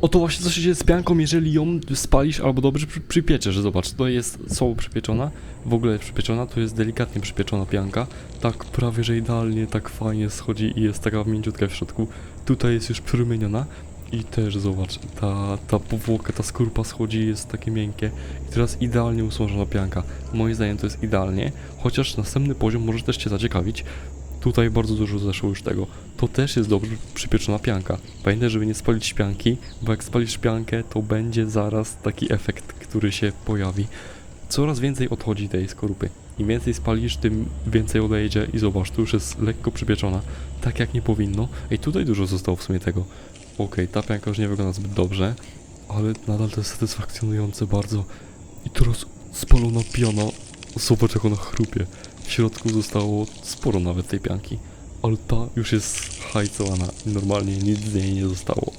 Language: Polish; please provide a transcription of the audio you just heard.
Oto właśnie co się dzieje z pianką, jeżeli ją spalisz albo dobrze przy, przypieczesz. Zobacz, to jest słabo przypieczona, w ogóle przypieczona, to jest delikatnie przypieczona pianka. Tak prawie, że idealnie, tak fajnie schodzi i jest taka mięciutka w środku. Tutaj jest już przyrumieniona i też zobacz, ta, ta powłoka, ta skorpa schodzi, jest takie miękkie. I teraz idealnie usmażona pianka. Moim zdaniem to jest idealnie, chociaż następny poziom może też Cię zaciekawić. Tutaj bardzo dużo zeszło już tego. To też jest dobrze przypieczona pianka. Pamiętaj, żeby nie spalić pianki, bo jak spalisz piankę, to będzie zaraz taki efekt, który się pojawi. Coraz więcej odchodzi tej skorupy. Im więcej spalisz, tym więcej odejdzie i zobacz, tu już jest lekko przypieczona, tak jak nie powinno. Ej, tutaj dużo zostało w sumie tego. Okej, ta pianka już nie wygląda zbyt dobrze, ale nadal to jest satysfakcjonujące bardzo. I teraz spalona piana, zobacz jak ona chrupie. W środku zostało sporo nawet tej pianki, ale ta już jest hajcowana i normalnie nic z niej nie zostało.